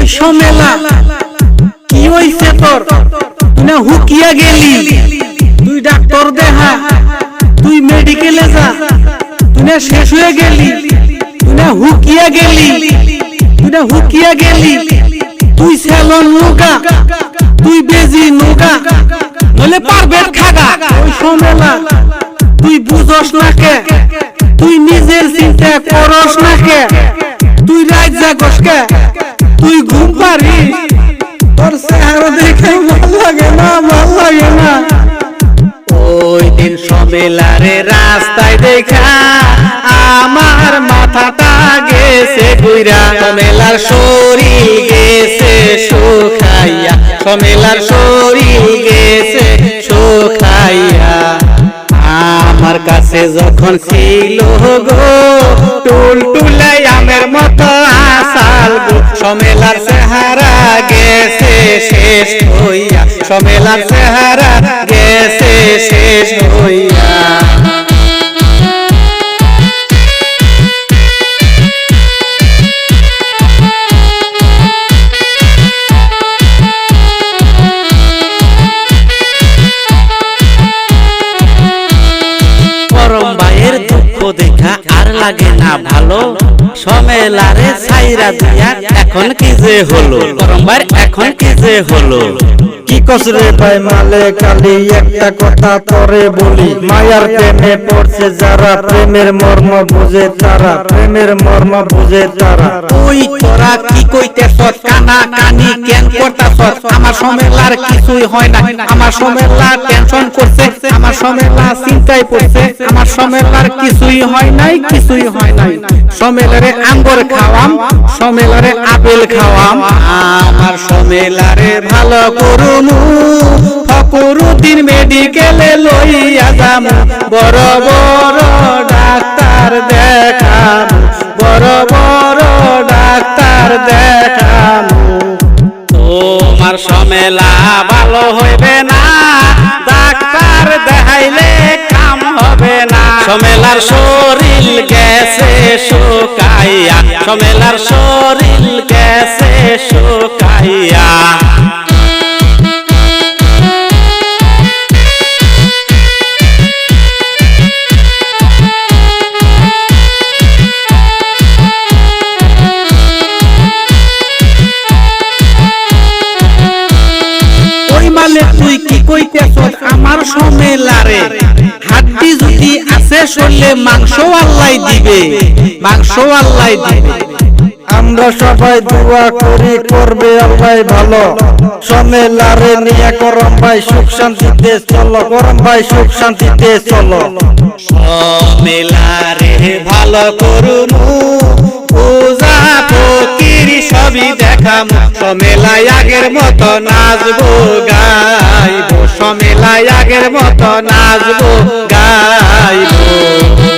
ওই সমেলা কি হইছে তোর? না হুকিয়া গেলি? তুই ডাক্তার দেখা তুই মেডিকেলে যা। তুই না শেষ হয়ে গেলি। তুই না হুকিয়া গেলি। তুই না হুকিয়া গেলি। তুই সেলন নুগা তুই বেজি নুগা নলে পারবে খাগা। ওই সমেলা তুই বুঝস না কে? তুই নিজের চিন্তা করস না কে? তুই রাত জাগস তুই ঘুম পারিস তোর চেহারা দেখে ভালো লাগে না, ভালো লাগে না। ওই দিন সমেলারে রাস্তায় দেখা, আমার মাথাটা গেছে ঘুরা সমেলার শরীর গেছে শুকাইয়া সমেলার শরীর গেছে শুকাইয়া। আমার কাছে যখন ছিল গো টুল টুলাই সমেলার সেহারা গেছে শেষ হইয়া সমেলার সেহারা গেছে শেষ হইয়া। লাগে না ভালো। সমেলারে সাইরা দিয়া এখন কি যে হলো? এখন কি যে হলো? কি কসরে ভাই মালে কালি? একটা কথা পরে বলি মায়ার প্রেমে পড়ছে যারা প্রেমের মর্ম বুঝে তারা প্রেমের মর্ম বুঝে তারা। ওই তোরা কি কইতেছ কানা কানি কেন করতাছ আমার সমেলার কিছুই হয় না আমার সমেলা টেনশন করছে আমার সমেলা চিন্তায় পড়ছে আমার সমেলার কিছুই হয় নাই কিছুই হয় নাই। সমেলারে আঙ্গুর খাওয়াম সমেলারে আপেল খাওয়াম। আমার সমেলারে ভালো করুমু ফকরু দিন মেডিকেলে লইয়া যাম। বড় বড় ডাক্তার দেখাম। বড় বড় ডাক্তার দেখাম। তোমার সমেলা ভালো হইবে না। ডাক্তার দেখাইলে কাম হবে না। সমেলার শরীর গেছে শুকাইয়া। সমেলার শরীর গেছে কইতেছ আমার সমেলারে। হাড্ডি যদি আছে শরীরে মাংস আল্লাহ দিবে মাংস আল্লাহ দিবে। আমরা সবাই দোয়া করি করবে আল্লাহ ভালো। সমেলারে নিয়ে করম ভাই সুখ শান্তিতে চলো করম ভাই সুখ শান্তিতে চলো। মেলারে ভালো ফকির দেখাম সমেলাই আগের মতো নাচবো গাইবো। সমেলায় আগের মতো নাচবো গাইবো।